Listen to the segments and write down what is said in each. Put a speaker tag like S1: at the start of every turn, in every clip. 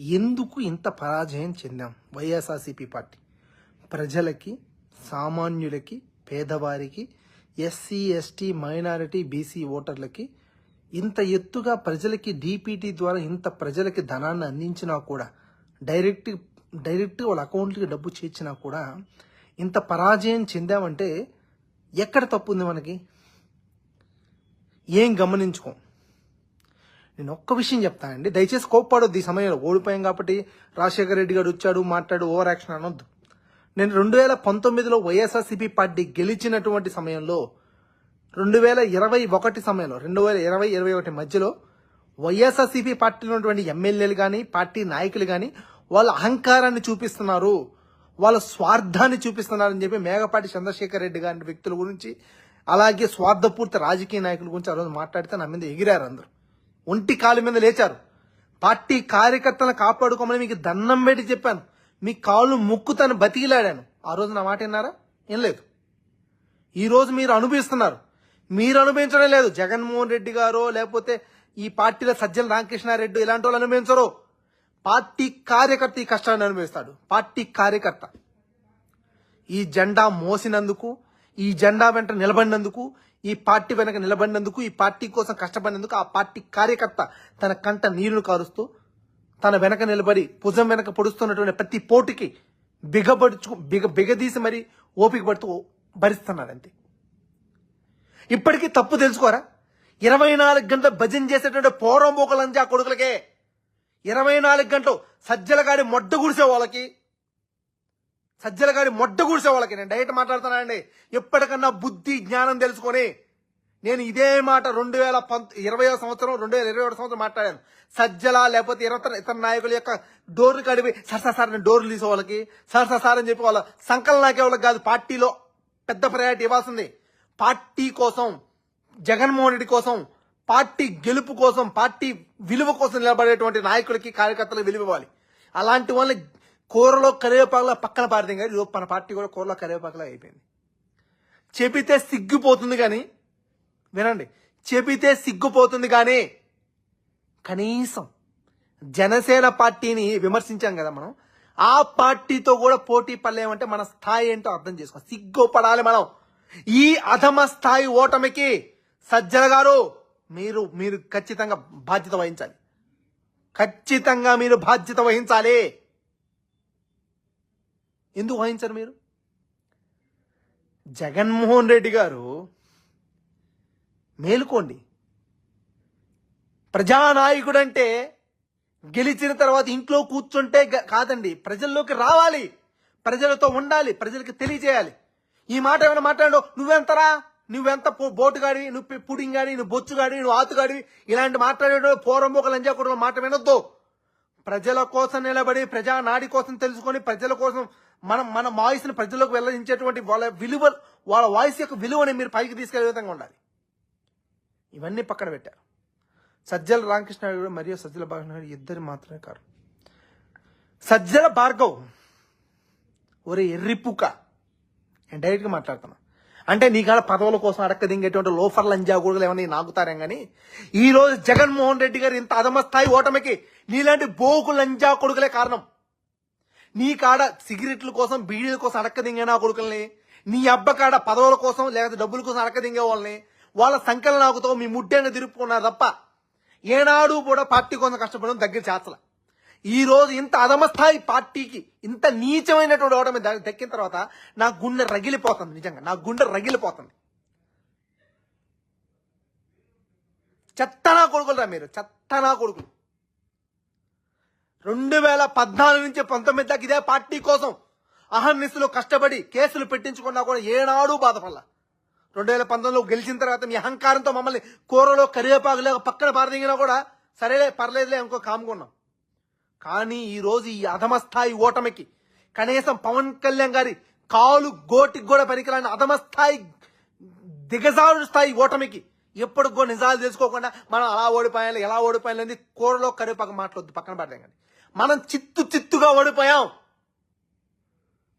S1: ఎందుకు ఇంత పరాజయం చెందాం వైఎస్ఆర్సీపీ పార్టీ? ప్రజలకి సామాన్యులకి పేదవారికి ఎస్సీ ఎస్టీ మైనారిటీ బీసీ ఓటర్లకి ఇంత ఎత్తుగా ప్రజలకి డీపీటీ ద్వారా ఇంత ప్రజలకి ధనాన్ని అందించినా కూడా డైరెక్ట్ డైరెక్ట్ వాళ్ళ అకౌంట్కి డబ్బు చేర్చినా కూడా ఇంత పరాజయం చెందామంటే ఎక్కడ తప్పు ఉంది మనకి? ఏం గమనించుకోం. నేను ఒక్క విషయం చెప్తానండి. దయచేసి కోప్పడొద్దు ఈ సమయంలో. ఓడిపోయాం కాబట్టి రాజశేఖర రెడ్డి గారు వచ్చాడు మాట్లాడు ఓవర్ యాక్షన్ అనొద్దు. నేను రెండు వేల పంతొమ్మిదిలో వైఎస్ఆర్సీపీ పార్టీ గెలిచినటువంటి సమయంలో రెండు వేల ఇరవై ఒకటి సమయంలో రెండు వేల ఇరవై ఇరవై ఒకటి మధ్యలో వైఎస్ఆర్సీపీ పార్టీలో ఉన్నటువంటి ఎమ్మెల్యేలు కానీ పార్టీ నాయకులు కానీ వాళ్ళ అహంకారాన్ని చూపిస్తున్నారు. వాళ్ళ స్వార్థాన్ని చూపిస్తున్నారని చెప్పి మేఘపాటి చంద్రశేఖర్ రెడ్డి గారి వ్యక్తుల గురించి అలాగే స్వార్థపూర్తి రాజకీయ నాయకుల గురించి ఆ రోజు మాట్లాడితే నా మీద ఎగిరారు అందరూ. ఒంటి కాలు మీద లేచారు. పార్టీ కార్యకర్తలను కాపాడుకోమని మీకు దండం పెట్టి చెప్పాను. మీ కాళ్ళు ముక్కుతాను బతికిలాడాను. ఆ రోజు నా మాట విన్నారా? ఏం లేదు ఈరోజు మీరు అనుభవిస్తున్నారు. మీరు అనుభవించడం లేదు. జగన్మోహన్ రెడ్డి గారో లేకపోతే ఈ పార్టీలో సజ్జల రామకృష్ణారెడ్డి ఇలాంటి వాళ్ళు అనుభవించరు. పార్టీ కార్యకర్త ఈ కష్టాన్ని అనుభవిస్తాడు. పార్టీ కార్యకర్త. ఈ జెండా మోసినందుకు ఈ జెండా వెంట నిలబడినందుకు ఈ పార్టీ వెనక నిలబడినందుకు ఈ పార్టీ కోసం కష్టపడినందుకు ఆ పార్టీ కార్యకర్త తన కంట నీరును కారుస్తూ తన వెనక నిలబడి భుజం వెనక పొడుస్తున్నటువంటి ప్రతి పోటుకి బిగబడుచు బిగ బిగదీసి మరి ఓపిక పడుతూ భరిస్తున్నాడంతే. ఇప్పటికీ తప్పు తెలుసుకోరా? ఇరవై నాలుగు గంటలు భజన చేసేటువంటి పోరంబోకలంజా కొడుకులకే ఇరవై నాలుగు గంటలు సజ్జలగాడి మొడ్డ గుడిసే వాళ్ళకి సజ్జల గారి మొడ్డ గుడిసే వాళ్ళకి నేను డైరెక్ట్ మాట్లాడుతున్నానండి. ఎప్పటికన్నా బుద్ధి జ్ఞానం తెలుసుకొని నేను ఇదే మాట రెండు వేల పంత ఇరవై సంవత్సరం రెండు వేల ఇరవై సంవత్సరం మాట్లాడాను. సజ్జల లేకపోతే ఇతర ఇతర నాయకుల యొక్క డోర్లు కడిపి సార్ సార్ సార్ నేను డోర్లు తీసే వాళ్ళకి సార్ సార్ సార్ అని చెప్పి వాళ్ళ సంకలన నాకే వాళ్ళకి కాదు పార్టీలో పెద్ద ప్రయారిటీ ఇవ్వాల్సింది. పార్టీ కోసం జగన్మోహన్ రెడ్డి కోసం పార్టీ గెలుపు కోసం పార్టీ విలువ కోసం నిలబడేటువంటి నాయకులకి కార్యకర్తలకు విలువ ఇవ్వాలి. అలాంటి వాళ్ళని కూరలో కరివేపాకుల పక్కన పారితే కానీ ఈరోజు మన పార్టీ కూడా కూరలో కరివేపాకులా అయిపోయింది. చెబితే సిగ్గిపోతుంది కానీ వినండి చెబితే సిగ్గుపోతుంది కానీ కనీసం జనసేన పార్టీని విమర్శించాం కదా మనం ఆ పార్టీతో కూడా పోటీ పడలేమంటే మన స్థాయి ఏంటో అర్థం చేసుకో సిగ్గుపడాలి మనం. ఈ అధమ స్థాయి ఓటమికి సజ్జల గారు మీరు మీరు ఖచ్చితంగా బాధ్యత వహించాలి. ఖచ్చితంగా మీరు బాధ్యత వహించాలి. ఎందుకు వాయించారు మీరు? జగన్మోహన్ రెడ్డి గారు మేలుకోండి. ప్రజానాయకుడంటే గెలిచిన తర్వాత ఇంట్లో కూర్చుంటే కాదండి ప్రజల్లోకి రావాలి. ప్రజలతో ఉండాలి ప్రజలకు తెలియజేయాలి. ఈ మాట ఏమైనా మాట్లాడు నువ్వెంతరా? నువ్వెంత పో- బోటుగాడి నువ్వు పుడింగాడి నువ్వు బొచ్చుగాడి నువ్వు ఆతుగాడి ఇలాంటి మాట్లాడే పోరంబోక లంజా కూడా మాట వినొద్దు. ప్రజల కోసం నిలబడి ప్రజా నాడి కోసం తెలుసుకొని ప్రజల కోసం మనం మన వాయిస్ని ప్రజలకు వెల్లడించేటువంటి వాళ్ళ విలువ వాళ్ళ వాయిస్ యొక్క విలువని మీరు పైకి తీసుకెళ్ళే విధంగా ఉండాలి. ఇవన్నీ పక్కన పెట్టారు సజ్జల రామకృష్ణ గారు మరియు సజ్జల భార్గవ్ గారు ఇద్దరు మాత్రమే కారు. సజ్జల భార్గవ్ ఒరే ఎర్రిపుక. నేను డైరెక్ట్గా మాట్లాడుతున్నా. అంటే నీ కాడ పదవుల కోసం అడక్క దింగేటువంటి లోఫర్ లంజా కూడా ఏమన్నా నాగుతారేం కానీ ఈ రోజు జగన్మోహన్ రెడ్డి గారు ఇంత అధమ స్థాయి ఓటమికి నీలాంటి బోకు లంజా కొడుకులే కారణం. నీ కాడ సిగరెట్ల కోసం బీడీల కోసం అడక్క దింగిన కొడుకుల్ని నీ అబ్బ కాడ పదవుల కోసం లేకపోతే డబ్బుల కోసం అడక్క దింగే వాళ్ళని వాళ్ళ సంఖ్యలు నాకుతో మీ ముడ్డైన తిరుపుకున్నారు తప్ప ఏనాడు కూడా పార్టీ కోసం కష్టపడడం దగ్గర చేర్చల ఈ రోజు ఇంత అదమస్థాయి పార్టీకి ఇంత నీచమైనటువంటి ఓటమి దక్కిన తర్వాత నా గుండె రగిలిపోతుంది నిజంగా నా గుండె రగిలిపోతుంది. చెత్తనా కొడుకులరా మీరు చెత్తనా కొడుకులు. రెండు వేల పద్నాలుగు నుంచి పంతొమ్మిది దాకా ఇదే పార్టీ కోసం అహర్నిశలు కష్టపడి కేసులు పెట్టించుకున్నా కూడా ఏనాడు బాధపడలా. రెండు వేల పంతొమ్మిదిలో గెలిచిన తర్వాత మీ అహంకారంతో మమ్మల్ని కూరలో కరివేపాకులేక పక్కన పారదిగినా కూడా సరేలే పర్లేదులే ఇంకో కాముకున్నాం కానీ ఈరోజు ఈ అధమస్థాయి ఓటమికి కనీసం పవన్ కళ్యాణ్ గారి కాలు గోటికి కూడా పనికిరాని అధమస్థాయి దిగజారు స్థాయి ఓటమికి ఎప్పుడు కూడా నిజాలు తెలుసుకోకుండా మనం అలా ఓడిపోయాలి ఎలా ఓడిపోయాలి అనేది కూరలో కరివేపాకు మాట్లాడొద్దు పక్కన పడలేం కానీ మనం చిత్తు చిత్తుగా ఓడిపోయాం.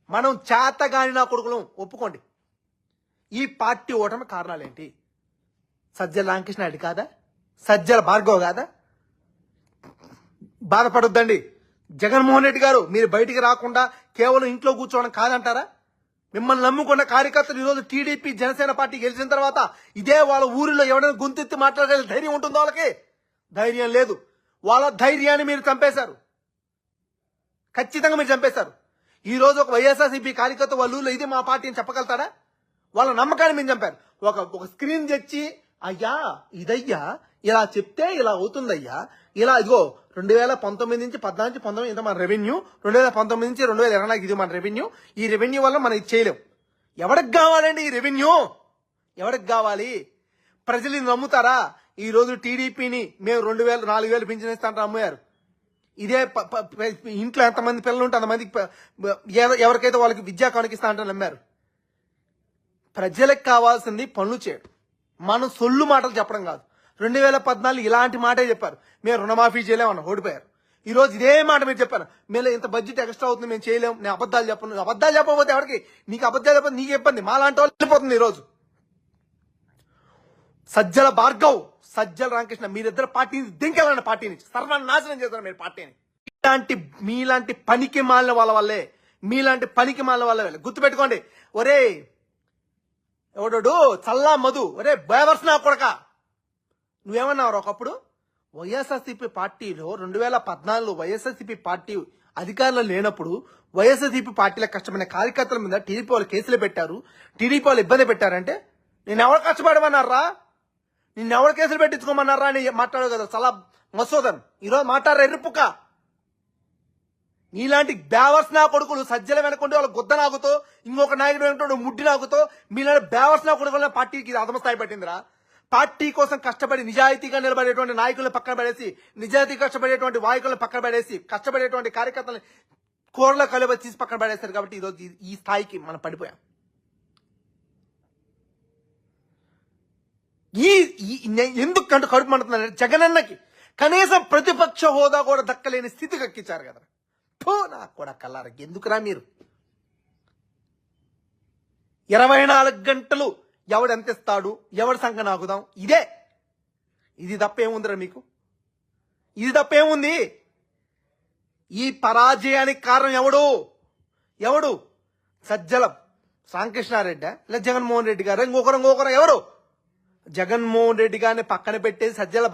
S1: మనం చేతగాని నా కొడుకులం ఒప్పుకోండి. ఈ పార్టీ ఓటమి కారణాలేంటి? సజ్జల రామకృష్ణ రెడ్డి కాదా? సజ్జల భార్గవ్ కాదా? బాధపడొద్దండి. జగన్మోహన్ రెడ్డి గారు మీరు బయటికి రాకుండా కేవలం ఇంట్లో కూర్చోవడం కాదంటారా? మిమ్మల్ని నమ్ముకున్న కార్యకర్తలు ఈరోజు టీడీపీ జనసేన పార్టీ గెలిచిన తర్వాత ఇదే వాళ్ళ ఊరిలో ఎవరైనా గొంతెత్తి మాట్లాడగల ధైర్యం ఉంటుందో వాళ్ళకి? ధైర్యం లేదు. వాళ్ళ ధైర్యాన్ని మీరు చంపేశారు. ఖచ్చితంగా మీరు చంపేస్తారు. ఈ రోజు ఒక వైఎస్ఆర్సీపీ కార్యకర్త వాళ్ళు ఇది మా పార్టీ అని చెప్పగలుగుతారా వాళ్ళ నమ్మకాన్ని మీరు చంపారు. ఒక ఒక స్క్రీన్ తెచ్చి అయ్యా ఇదయ్యా ఇలా చెప్తే ఇలా అవుతుందయ్యా. ఇలా ఇదిగో రెండు వేల పంతొమ్మిది నుంచి పద్నాలుగు నుంచి పంతొమ్మిది ఇంత మన రెవెన్యూ రెండు వేల పంతొమ్మిది నుంచి రెండు వేల ఇరవై నాలుగు ఇది మన రెవెన్యూ ఈ రెవెన్యూ వల్ల మనం ఇది చేయలేం. ఎవరికి కావాలండి ఈ రెవెన్యూ ఎవరికి కావాలి? ప్రజలు నమ్ముతారా? ఈ రోజు టీడీపీని మేము రెండు వేలు నాలుగు వేలు పింఛన్ ఇస్తాంటే అమ్మారు ఇదే ప- ఇంట్లో ఎంతమంది పిల్లలు ఉంటే అంతమందికి ఎవరికైతే వాళ్ళకి విద్యా కానుకిస్తా అంటే నమ్మారు. ప్రజలకు కావాల్సింది పనులు చేయడం. మనం సొల్లు మాటలు చెప్పడం కాదు. రెండు వేల పద్నాలుగు ఇలాంటి మాటే చెప్పారు. మేము రుణమాఫీ చేయలేమన్నా ఓడిపోయారు. ఈ రోజు ఇదే మాట మీరు చెప్పారు. మేము ఇంత బడ్జెట్ ఎక్స్ట్రా అవుతుంది మేము చేయలేం నేను అబద్ధాలు చెప్పను. అబద్ధాలు చెప్పకపోతే ఎవరికి? నీకు అబద్ధాలు చెప్పకపోతే నీకు ఇబ్బంది. మా లాంటి వాళ్ళు వెళ్ళిపోతుంది ఈ రోజు సజ్జల భార్గవ్ సజ్జల రామకృష్ణ మీరిద్దరు పార్టీని దింకెళ్ళండి పార్టీని. సర్వనాశనం చేస్తారు మీరు పార్టీని. ఇలాంటి మీలాంటి పనికి మాలిన వాళ్ళ వల్లే మీలాంటి పనికి మాలిన వాళ్ళ వల్లే. గుర్తుపెట్టుకోండి ఒరే ఎవడోడు? చల్లా మధు. ఒరే బేవర్స్ నా కొడక. నువ్వేమన్నావు ఒకప్పుడు? వైఎస్ఆర్సీపీ పార్టీలో రెండు వేల పద్నాలుగులో వైఎస్ఆర్సీపీ పార్టీ అధికారంలో లేనప్పుడు వైఎస్ఆర్సీపీ పార్టీలో కష్టమైన కార్యకర్తల మీద టీడీపీ వాళ్ళు కేసులు పెట్టారు. టీడీపీ వాళ్ళు ఇబ్బంది పెట్టారంటే నేను ఎవరు కష్టపడమన్నారా? నిన్ను ఎవరు కేసులు పెట్టించుకోమన్నారా అని మాట్లాడు కదా చాలా మసోదన్. ఈరోజు మాట్లాడరా ఎర్రిపుక నీలాంటి బేవర్స్ నా కొడుకులు సజ్జల వెనకుంటే వాళ్ళ గుద్ద నాగుతో ఇంకొక నాయకుడు వెనకుంటే ముడ్డి నాగుతో మీలాంటి బేవర్స్ నా కొడుకుల పార్టీకి ఇది అదమ స్థాయి పట్టిందిరా. పార్టీ కోసం కష్టపడి నిజాయితీగా నిలబడేటువంటి నాయకులను పక్కన పడేసి నిజాయితీ కష్టపడేటువంటి నాయకులను పక్కన పడేసి కష్టపడేటువంటి కార్యకర్తలను కూరలో కలిపి తీసి పక్కన పడేశారు కాబట్టి ఈరోజు ఈ స్థాయికి మనం పడిపోయాం. ఈ ఈ- ఎందుకు కడుపు మండుతున్నాను జగనన్నకి కనీసం ప్రతిపక్ష హోదా కూడా దక్కలేని స్థితి కక్కించారు కదా. థో నాకు కూడా కల్లార ఎందుకురా మీరు? ఇరవై నాలుగు గంటలు ఎవడు ఎంత ఇస్తాడు ఎవడు సంఖ నాకుదాం ఇదే. ఇది తప్పేముందిరా మీకు? ఇది తప్పేముంది? ఈ పరాజయానికి కారణం ఎవడు? ఎవడు? సజ్జలం. రామకృష్ణారెడ్డి లేదా జగన్మోహన్ రెడ్డి గారు ఇంకొకరు ఇంకొకరు ఎవరు? జగన్మోహన్ రెడ్డి గారిని పక్కన పెట్టేసి సజ్జల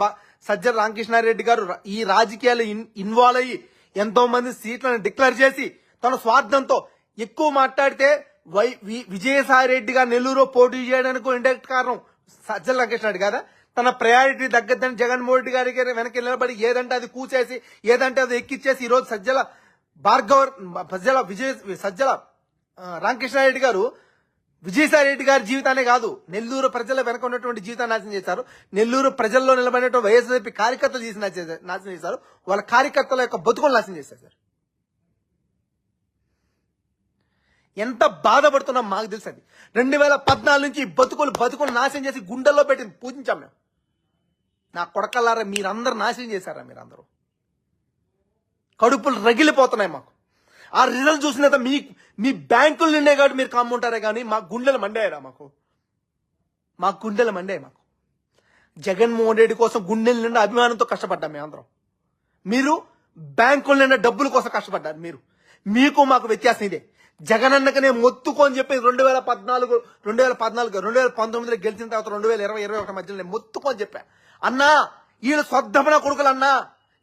S1: సజ్జల రామకృష్ణారెడ్డి గారు ఈ రాజకీయాలు ఇన్- ఇన్వాల్వ్ అయ్యి ఎంతో మంది సీట్లను డిక్లేర్ చేసి తన స్వార్థంతో ఎక్కువ మాట్లాడితే వై వి- విజయసాయి రెడ్డి గారు నెల్లూరులో పోటీ చేయడానికి ఇండైరెక్ట్ కారణం సజ్జల రామకృష్ణారెడ్డి గారా. తన ప్రయారిటీ తగ్గద్దని జగన్మోహన్ రెడ్డి గారికి వెనక్కి నిలబడి ఏదంటే అది కూచేసి ఏదంటే అది ఎక్కిచ్చేసి ఈరోజు సజ్జల భార్గవ సజ్జల విజయ సజ్జల రామకృష్ణారెడ్డి గారు విజయసాయి రెడ్డి గారి జీవితానే కాదు నెల్లూరు ప్రజల వెనక ఉన్నటువంటి జీవితాన్ని నాశనం చేశారు. నెల్లూరు ప్రజల్లో నిలబడినటువంటి వైఎస్ఆర్పీ కార్యకర్తలు చేసి నాశనం నాశనం చేశారు. వాళ్ళ కార్యకర్తల యొక్క బతుకులు నాశనం చేశారు సార్. ఎంత బాధపడుతున్నాం మాకు తెలుసు అది. రెండు వేల పద్నాలుగు నుంచి బతుకులు బతుకులు నాశనం చేసి గుండెల్లో పెట్టి పూజించాం మేము. నా కొడకల్లారా మీరందరూ నాశనం చేశారా మీరందరూ? కడుపులు రగిలిపోతున్నాయి మాకు. ఆ రిజల్ట్ చూసిన తర్వాత మీ మీ బ్యాంకులు నిండే కాబట్టి మీరు కమ్ముంటారే కానీ మా గుండెలు మండేయరా మాకు. మా గుండెలు మండే మాకు. జగన్మోహన్ రెడ్డి కోసం గుండెల నిండా అభిమానంతో కష్టపడ్డాం మేము అందరం మీరు బ్యాంకుల నిండా డబ్బుల కోసం కష్టపడ్డారు మీరు. మీకు మాకు వ్యత్యాసం ఇదే. జగన్ అన్నకనే నేను మొత్తుకొని చెప్పి రెండు వేల పద్నాలుగు రెండు వేల పద్నాలుగు రెండు వేల పంతొమ్మిదిలో గెలిచిన తర్వాత రెండు వేల ఇరవై ఇరవై ఒకటి మధ్యలో నేను మొత్తుకొని చెప్పా. అన్నా వీళ్ళు స్వద్ధమన కొడుకులు అన్నా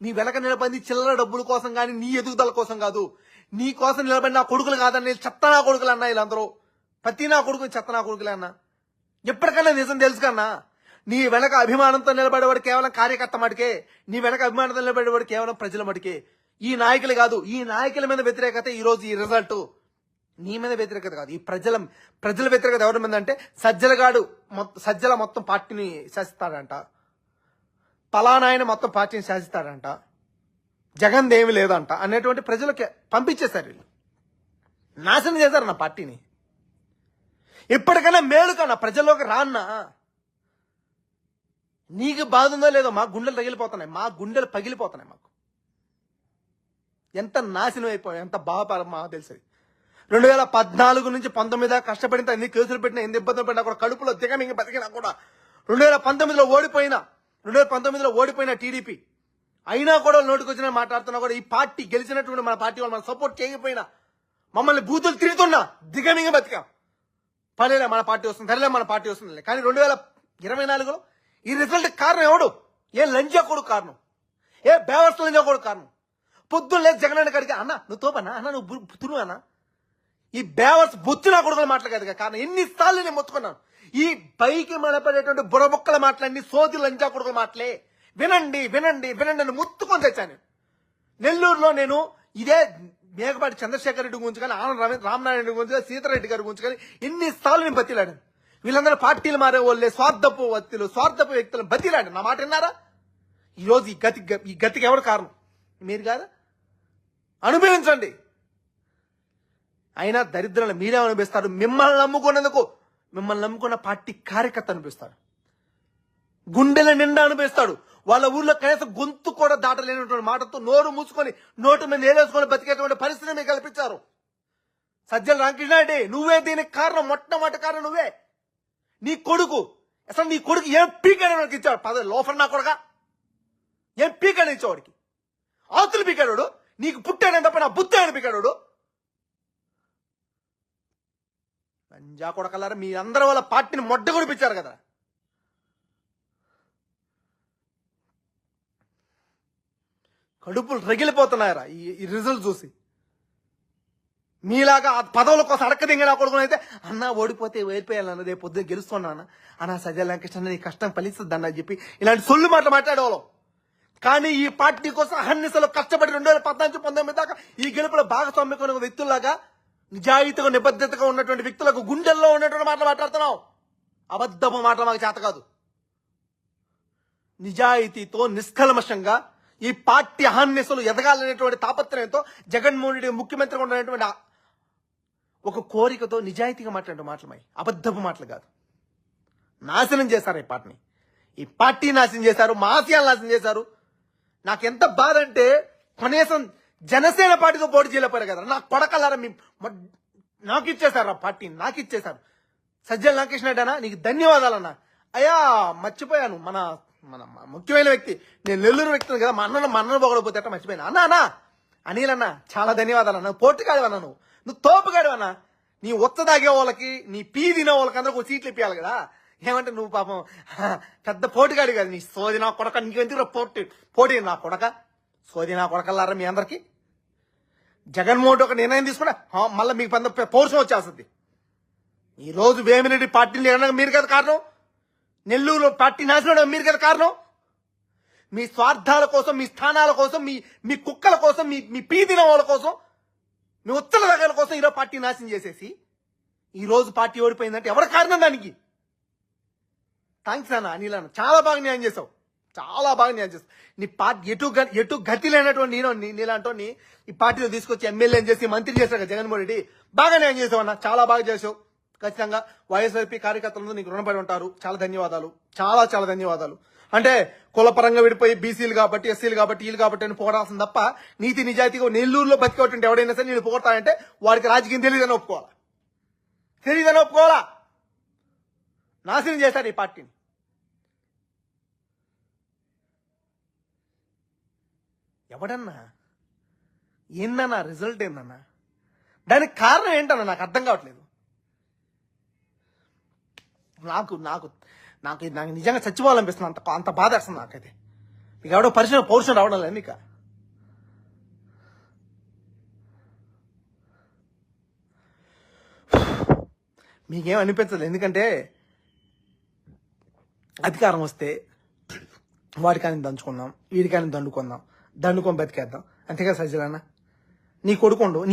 S1: నీ వెనక నిలబడి చిల్లర డబ్బుల కోసం కానీ నీ ఎదుగుదల కోసం కాదు. నీ కోసం నిలబడి నా కొడుకులు కాదని చెత్త నా కొడుకులు అన్నా వీళ్ళందరూ. ప్రతి నా కొడుకు చెత్త నా కొడుకులే అన్న. ఎప్పటికన్నా నిజం తెలుసు కన్నా నీ వెనక అభిమానంతో నిలబడేవాడు కేవలం కార్యకర్త మటుకే నీ వెనక అభిమానంతో నిలబడేవాడు కేవలం ప్రజల మటుకే. ఈ నాయకులు కాదు ఈ నాయకుల మీద వ్యతిరేకత ఈరోజు ఈ రిజల్ట్ నీ మీద వ్యతిరేకత కాదు ఈ ప్రజల ప్రజల వ్యతిరేకత ఎవరి మీద అంటే సజ్జలగాడు మొత్తం సజ్జల మొత్తం పార్టీని శాసిస్తాడంట. పలానాయన మొత్తం పార్టీని శాసిస్తాడంట. జగన్ ఏమి లేదంట అనేటువంటి ప్రజలకి పంపించేశారు వీళ్ళు. నాశనం చేశారు నా పార్టీని. ఇప్పటికైనా మేలుకన్నా ప్రజల్లోకి రాన్నా. నీకు బాధ ఉందో లేదో మా గుండెలు తగిలిపోతున్నాయి. మా గుండెలు పగిలిపోతున్నాయి మాకు. ఎంత నాశనం అయిపోయాయి ఎంత బాధపడ మాకు తెలిసింది. రెండు వేల పద్నాలుగు నుంచి పంతొమ్మిది దాకా కష్టపడిన ఎన్ని కేసులు పెట్టినా ఎన్ని ఇబ్బందులు పెట్టినా కూడా కడుపులో దిగమింగి బతికినా కూడా. రెండు వేల పంతొమ్మిదిలో ఓడిపోయినా రెండు వేల పంతొమ్మిదిలో ఓడిపోయిన టీడీపీ అయినా కూడా నోటికి వచ్చిన మాట్లాడుతున్నా కూడా ఈ పార్టీ గెలిచినటువంటి మన పార్టీ వాళ్ళు మన సపోర్ట్ చేయకపోయినా మమ్మల్ని బూతులు తిరుగుతున్నా దిగమింగ బతికాం. పర్లేలే మన పార్టీ వస్తుంది సరేలే మన పార్టీ వస్తుంది కానీ రెండు వేల ఇరవై నాలుగులో ఈ రిజల్ట్ కారణం ఎవడు? ఏ లంజా కూడా కారణం? ఏ బేవర్స్ లంజా కూడా కారణం? పొద్దున్న లేదు జగన్ కడిగా అన్న నువ్వు తోపన్నా అన్న నువ్వు బు- బుతురు అన్న. ఈ బేవర్స్ బొత్తు నా కొడుకులు మాట్లాడదు కారణం ఎన్నిసార్లు నేను మొత్తుకున్నాను. ఈ పైకి మనపడేటువంటి బుడబొక్కల మాటలన్నీ సోది లంజా కొడుకుల మాటలే. వినండి వినండి వినండి అని ముత్తుకొని తెచ్చాను నెల్లూరులో నేను ఇదే మేకపాటి చంద్రశేఖర్ రెడ్డి గురించి కానీ ఆనంద రవి- రామనారాయణ రెడ్డి గురించి కానీ సీతారెడ్డి గారి గురించి కానీ ఎన్నిసార్లు నేను బతిలాడాను. వీళ్ళందరూ పార్టీలు మారే వాళ్ళే స్వార్థపు వ్యక్తులు స్వార్థపు వ్యక్తులు బతిలాడు నా మాట విన్నారా? ఈరోజు ఈ గతి ఈ గతికి ఎవరు కారణం? మీరు కాదా? అనుభవించండి. అయినా దరిద్రాలు మీరే అనుభవిస్తారు. మిమ్మల్ని నమ్ముకున్నందుకు మిమ్మల్ని నమ్ముకున్న పార్టీ కార్యకర్త అనిపిస్తాడు. గుండెల నిండా అనిపిస్తాడు వాళ్ళ ఊర్లో కనీసం గొంతు కూడా దాటలేనటువంటి మాటతో నోరు మూసుకొని నోటు మీద నేలేసుకొని బతికేటువంటి పరిస్థితి మీకు కల్పించారు. సజ్జల రామకృష్ణారెడ్డి నువ్వే దీనికి కారణం మొట్టమొదటి కారణం నువ్వే. నీ కొడుకు అసలు నీ కొడుకు ఏం పీకాడు ఇచ్చాడు? పద లోఫర్ నా కొడుక? ఏం పీకాడు ఇచ్చేవాడికి ఆతులు పీకాడు నీకు పుట్టాడని తప్ప నా బుత్తాడని పీకాడు పంజా కొడకలారా మీ అందరి వాళ్ళ పార్టీని మొడ్డ కొడిపించారు కదా. కడుపులు రగిలిపోతున్నాయరా. ఈ ఈ రిజల్ట్ చూసి. మీలాగా ఆ పదవుల కోసం అడక్క దింగిన కొడుకుని అయితే అన్న ఓడిపోతే ఓడిపోయాలన్న రేపు పొద్దున్న గెలుస్తున్నాను అన్న సజ్జల వెంకృష్ణ నీ కష్టం ఫలిస్తుంది అన్న చెప్పి ఇలాంటి సొల్లు మాటలు మాట్లాడేవాళ్ళం. కానీ ఈ పార్టీ కోసం అహర్నిశలు కష్టపడి రెండు వేల పద్నాలుగు పంతొమ్మిది దాకా ఈ గెలుపులో భాగస్వామ్యం వ్యక్తుల్లాగా నిజాయితీగా నిబద్ధతగా ఉన్నటువంటి వ్యక్తులకు గుండెల్లో ఉన్నటువంటి మాటలు మాట్లాడుతున్నావు. అబద్ధపు మాటలు మాకు చేత కాదు. నిజాయితీతో నిష్కల్మషంగా ఈ పార్టీ అహర్నిశలు ఎదగాలనేటువంటి తాపత్రయంతో జగన్మోహన్ రెడ్డి ముఖ్యమంత్రిగా ఉన్నటువంటి ఒక కోరికతో నిజాయితీగా మాట్లాడే మాటలు మై అబద్ధపు మాటలు కాదు. నాశనం చేశారు ఈ పార్టీని. ఈ పార్టీ నాశనం చేశారు మా ఆశయాలు నాశనం చేశారు. నాకు ఎంత బాధ అంటే కనీసం జనసేన పార్టీతో పోటీ చేయలేకపోయారు కదా. నాకు కొడకలారా మీ నాకు ఇచ్చేశారు ఆ పార్టీని నాకు ఇచ్చేశారు సజ్జల రామకృష్ణ అన్నా నీకు ధన్యవాదాలన్నా. అయ్యా మర్చిపోయాను. మన మన ముఖ్యమైన వ్యక్తి. నేను నెల్లూరు వ్యక్తిని కదా మా అన్న మా అన్నను పొగడపోతే అట్ట మర్చిపోయినా. అన్నా అన్నా! అనిల్ అన్న చాలా ధన్యవాదాలు అన్న. పోటుగాడు అన్నా నువ్వు. నువ్వు తోపుగాడు అన్న. నీ ఉత్త తాగే వాళ్ళకి నీ పీ తినే వాళ్ళకి అందరూ ఒక సీట్లు ఇప్పించాలి కదా. ఏమంటే నువ్వు పాపం పెద్ద పోటుగాడు కదా నీ సోది నా కొడక నీకెందుకు పోటీ? పోటీ నా కొడక? సోది నా కొడకల్లారా మీ అందరికి? జగన్మోహన్ ఒక నిర్ణయం తీసుకున్నా మళ్ళీ మీకు పెద్ద పోర్షన్ వచ్చేస్తుంది. ఈ రోజు వేమిరెడ్డి పార్టీని మీరు కదా కారణం? నెల్లూరులో పార్టీ నాశనం మీరు కదా కారణం? మీ స్వార్థాల కోసం మీ స్థానాల కోసం మీ మీ కుక్కల కోసం మీ మీ పీదిన వాళ్ళ కోసం మీ ఉత్తర రకాల కోసం ఈరోజు పార్టీ నాశనం చేసేసి ఈరోజు పార్టీ ఓడిపోయిందంటే ఎవరి కారణం దానికి? థ్యాంక్స్ అన్న అనిల్ అన్న చాలా బాగా న్యాయం చేసావు చాలా బాగా న్యాయం చేస్తావు నీ పార్టీ ఎటు ఎటు గతి లేనటువంటి నేను నీ- నీలాంటి ఈ పార్టీలో తీసుకొచ్చి ఎమ్మెల్యే చేసి మంత్రి చేశాడు కదా జగన్మోహన్ రెడ్డి. బాగా న్యాయం చేసావు అన్న చాలా బాగా చేసావు ఖచ్చితంగా వైఎస్ఆర్పీ కార్యకర్తలందరూ నీకు రుణపడి ఉంటారు. చాలా ధన్యవాదాలు. చాలా చాలా ధన్యవాదాలు. అంటే కులపరంగా విడిపోయి బీసీలు కాబట్టి ఎస్సీలు కాబట్టి వీళ్ళు కాబట్టి అని పోరాల్సింది తప్ప నీతి నిజాయితీగా నెల్లూరులో బతికేటువంటి ఎవడైనా సరే నేను పోగొడతానంటే వాడికి రాజకీయం తెలియదని ఒప్పుకోవాలా? తెలియదని ఒప్పుకోవాలా? నాశనం చేశారు ఈ పార్టీని. ఎవడన్నా? ఏందన్నా? రిజల్ట్ ఏందన్నా? దానికి కారణం ఏంటన్నా? నాకు అర్థం కావట్లేదు. నాకు నాకు నాకు నాకు నిజంగా చచ్చిపోవాలనిపిస్తుంది అంత అంత బాధ వేస్తుంది నాకైతే. మీకు ఎవడో పరిశ్రమ పౌరుషం రావడం లేదు ఇక మీకేం అనిపించదు ఎందుకంటే అధికారం వస్తే వాడికాని దంచుకుందాం వీడికాని దండుకుందాం దండుకొని బతికేద్దాం. అంతేగా సజ్జలన్న నీ కొడుకుండు